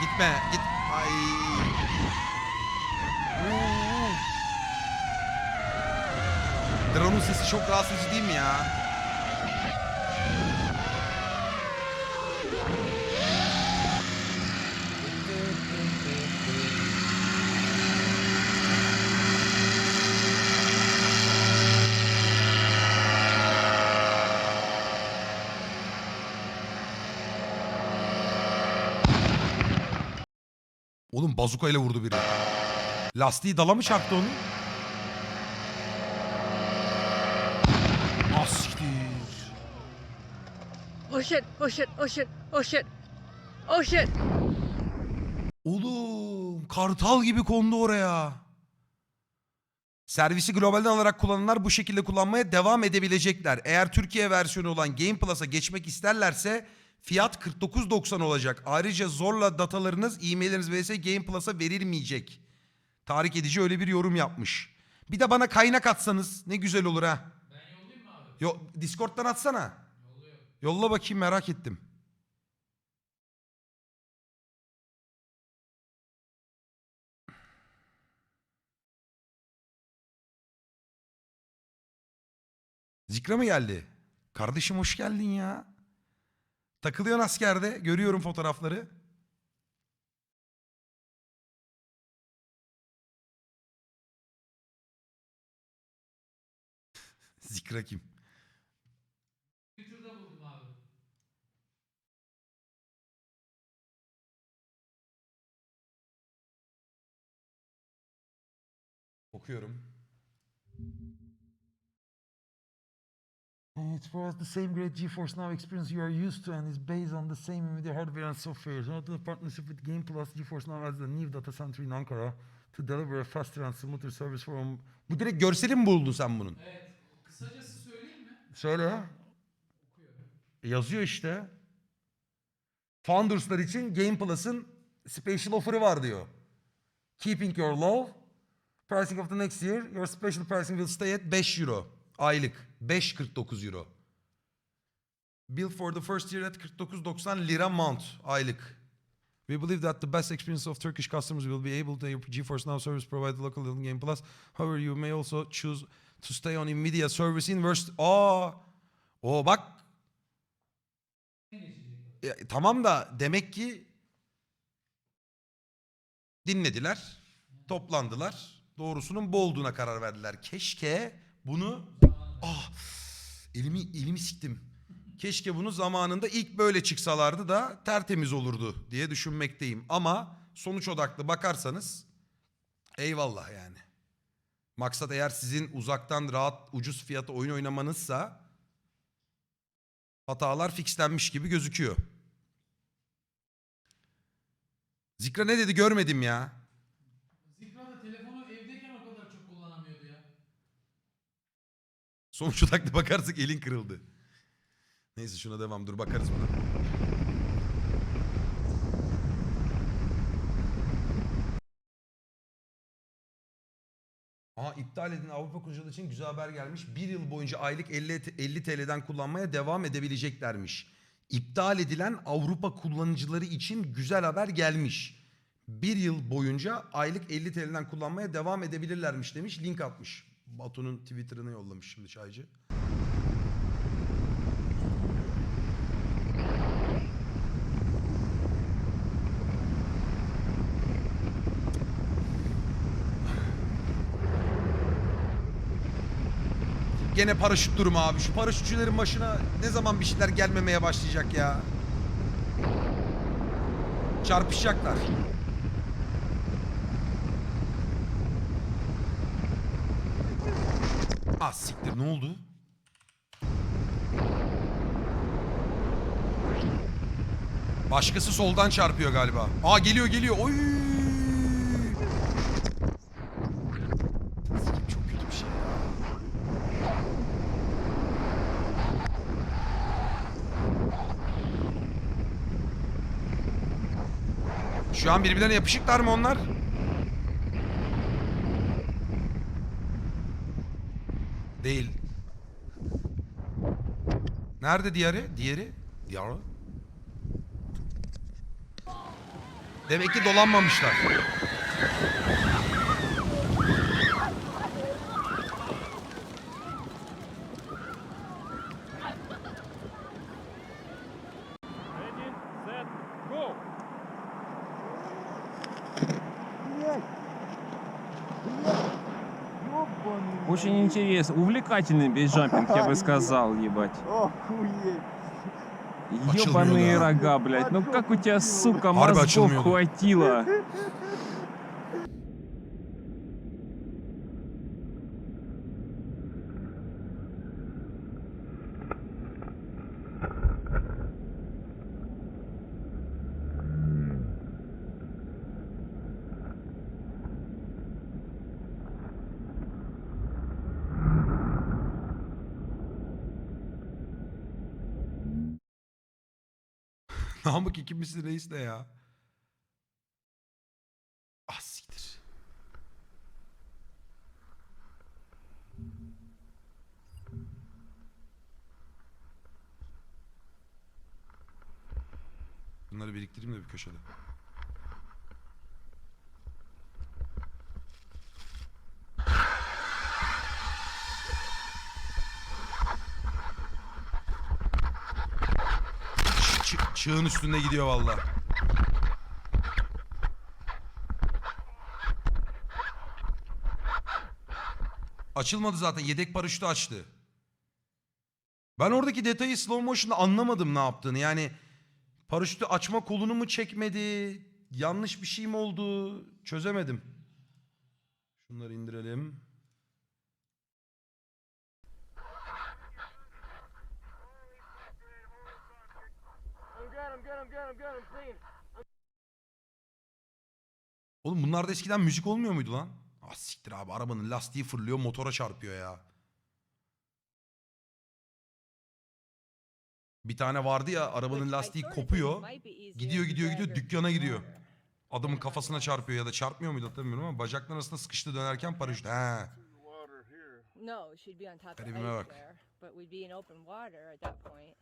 Gitme. Git. Ay. Drone'un sesi çok rahatsız değil mi ya? Oğlum bazuka ile vurdu biri. Lastiği dala mı çarptı onu? Ah siktir. Oh shit, oh shit, oh shit, oh shit. Oh shit. Oğlum kartal gibi kondu oraya. Servisi globalden alarak kullananlar bu şekilde kullanmaya devam edebilecekler. Eğer Türkiye versiyonu olan Game Plus'a geçmek isterlerse fiyat 49.90 olacak. Ayrıca zorla datalarınız, e-mailleriniz vs Game Plus'a verilmeyecek. Tahrik edici öyle bir yorum yapmış. Bir de bana kaynak atsanız ne güzel olur ha. Ben yollayayım mı abi? Yo, Discord'dan atsana. Yolla bakayım merak ettim. Zikra mı geldi? Kardeşim hoş geldin ya. Takılıyorsun askerde. Görüyorum fotoğrafları. Zikra kim? Twitter'da buldum abi. Okuyorum. It was the same great GeForce Now experience you are used to and is based on the same NVIDIA hardware and software. Not the partnership with Game Plus, GeForce Now has a new data center in Ankara to deliver a faster and smoother service for... Bu direkt görseli mi buldun sen bunun? Evet. Kısacası söyleyeyim mi? Söyle. E, Yazıyor işte. Founders'lar için Game Plus'ın special offer'ı var diyor. Keeping your low. Pricing of the next year. Your special pricing will stay at 5 euro. Aylık. 5.49 euro. Bill for the first year at 49.90 lira month. Aylık. We believe that the best experience of Turkish customers will be able to GeForce Now service provided local in Game Plus. However, you may also choose to stay on Nvidia service in verse... Aa! O bak. Ya, tamam da demek ki dinlediler, toplandılar. Doğrusunun bu olduğuna karar verdiler. Keşke bunu ah elimi elimi siktim. Keşke bunu zamanında ilk böyle çıksalardı da tertemiz olurdu diye düşünmekteyim. Ama sonuç odaklı bakarsanız eyvallah yani. Maksat eğer sizin uzaktan rahat ucuz fiyata oyun oynamanızsa hatalar fixlenmiş gibi gözüküyor. Zikra ne dedi görmedim ya. Zikra da telefonu evdeyken o kadar çok kullanamıyordu ya. Sonuç odaklı bakarsak elin kırıldı. Neyse şuna devam dur bakarız buna. Aa iptal edin Avrupa kullanıcıları için güzel haber gelmiş. Bir yıl boyunca aylık 50, 50 TL'den kullanmaya devam edebileceklermiş. İptal edilen Avrupa kullanıcıları için güzel haber gelmiş. Bir yıl boyunca aylık 50 TL'den kullanmaya devam edebilirlermiş demiş. Link atmış. Batu'nun Twitter'ını yollamış şimdi çaycı. Gene paraşüt durumu abi. Şu paraşütçülerin başına ne zaman bir şeyler gelmemeye başlayacak ya. Çarpışacaklar. Ah siktir ne oldu? Başkası soldan çarpıyor galiba. Aa geliyor geliyor. Oy! Çok kötü bir şey. Şu an birbirlerine yapışıklar mı onlar? Değil. Nerede diğeri? Diğeri? Diğeri? Demek ki dolanmamışlar. Очень интересно. Увлекательный бейджампинг, я бы сказал, ебать. Ебаные да. рога, блядь. Ну как у тебя, сука, мозгов хватило? Namık ikimizin reis ne ya? Ah. Bunları biriktireyim de bir köşede. Çığın üstünde gidiyor valla. Açılmadı zaten. Yedek paraşütü açtı. Ben oradaki detayı slow motion'da anlamadım ne yaptığını. Yani paraşütü açma kolunu mu çekmedi? Yanlış bir şey mi oldu? Çözemedim. Şunları indirelim. Oğlum bunlarda eskiden müzik olmuyor muydu lan? Ah siktir abi arabanın lastiği fırlıyor motora çarpıyor ya. Bir tane vardı ya arabanın lastiği kopuyor. Gidiyor gidiyor gidiyor dükkana gidiyor. Adamın kafasına çarpıyor ya da çarpmıyor muydu hatırlamıyorum ama bacakların arasında sıkıştı dönerken paraşüt. He. Garibime bak. there, but we'd be in open water at that point.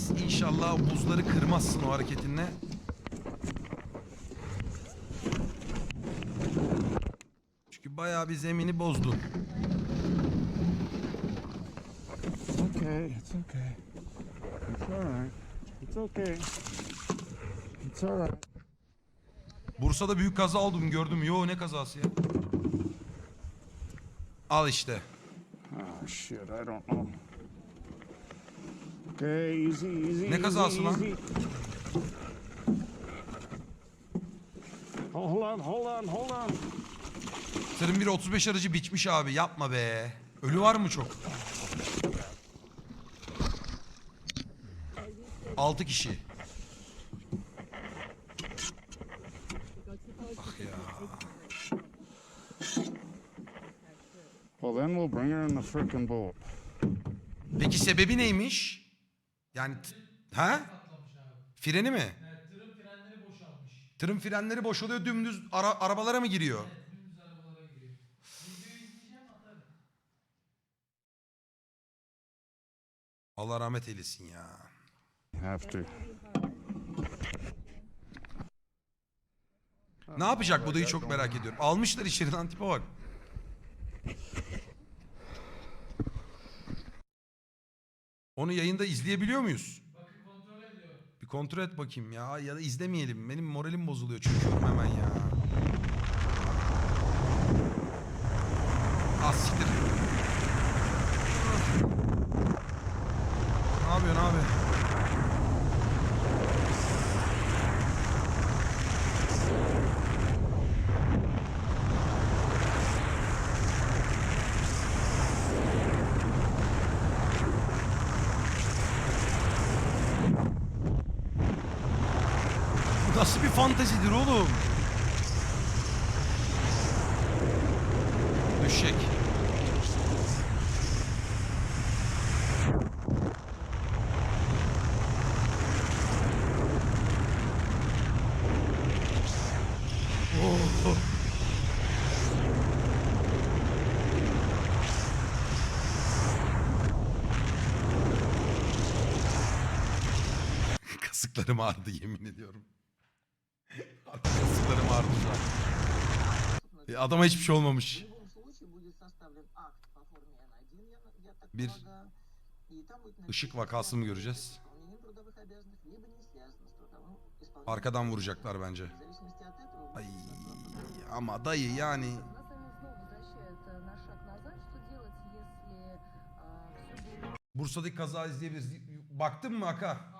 Reis inşallah buzları kırmazsın o hareketinle. Çünkü bayağı bir zemini bozdun. It's okay. It's okay. It's all right. It's okay. It's all right. Bursa'da büyük kaza oldum gördüm. Yo ne kazası ya? Al işte. Oh shit, I don't know. Okay, easy, easy. Ne kazası easy, lan? easy. Hold on, hold on, hold on. Tırın biri 35 aracı biçmiş abi. Yapma be. Ölü var mı çok? 6 kişi. Ah ya. Well, then we'll bring her in the frickin' boat. Peki sebebi neymiş? Yani ha? Freni mi? Evet, tırın frenleri boşalmış. Tırın frenleri boşalıyor dümdüz ara- arabalara mı giriyor? Dümdüz arabalara giriyor. Videoyu izleyeceğim atarım. Allah rahmet eylesin ya. Have to. Ne yapacak bu dayı çok merak ediyorum. Almışlar içeriden tipe bak. Onu yayında izleyebiliyor muyuz? Bakın kontrol ediyor. Bir kontrol et bakayım ya ya da izlemeyelim. Benim moralim bozuluyor çünkü hemen ya. Siktir. nasıl bir fantezidir oğlum? Düşecek. kasıklarım ağrıdı yemin ediyorum. Sıklarım ardında. E, adama hiçbir şey olmamış. Bir ışık vakası mı göreceğiz? Arkadan vuracaklar bence. Ay ama dayı yani Bursa'daki kaza izleyebiliriz. Baktın mı Aka?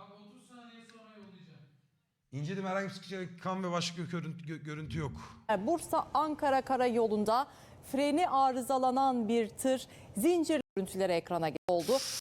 İnceledim herhangi bir kan ve başka görüntü, gö- görüntü yok. Bursa Ankara Karayolu'nda freni arızalanan bir tır zincir görüntüleri ekrana oldu.